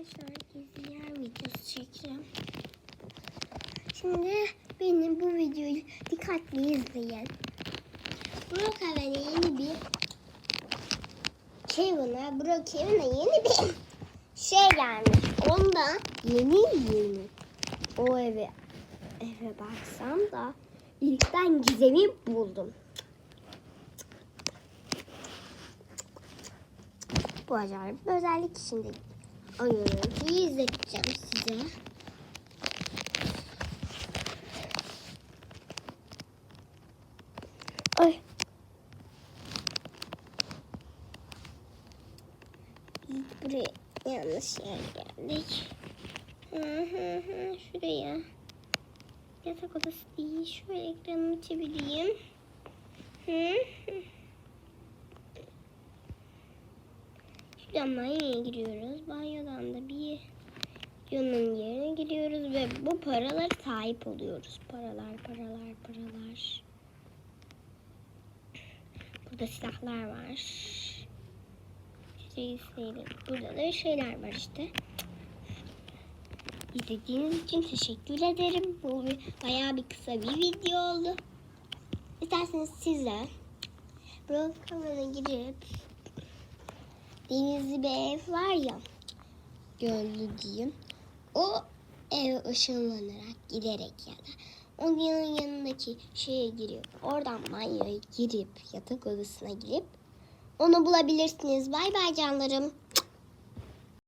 Arkadaşlar gizli yer videosu çekeceğim. Şimdi benim bu videoyu dikkatli izleyin. Brookhaven'e yeni bir Kevin'a, Brookhaven'e yeni bir şey gelmiş. Onda yeni yeni o eve eve baksam da ilkten gizemi buldum. Bu acayip özellik içinde. Oyuncuyu izleteceğim size. Ay. Buraya yanlış yer geldik. Şuraya. Yatak odası değil. Şöyle ekranımı çevireyim. Hı hı. Şuradan banyoya giriyoruz. Yanın yerine giriyoruz ve bu paralara sahip oluyoruz. Paralar, paralar, paralar. Burada silahlar var. İzleyelim. Burada da şeyler var işte. İzlediğiniz için teşekkür ederim. Bu bir, bayağı bir kısa bir video oldu. İsterseniz siz de Brookhaven'a girip denizli bir ev var ya göllü diyeyim. O eve ışınlanarak giderek ya da onun yanın yanındaki şeye girip oradan banyoya girip yatak odasına girip onu bulabilirsiniz. Bay bay canlarım.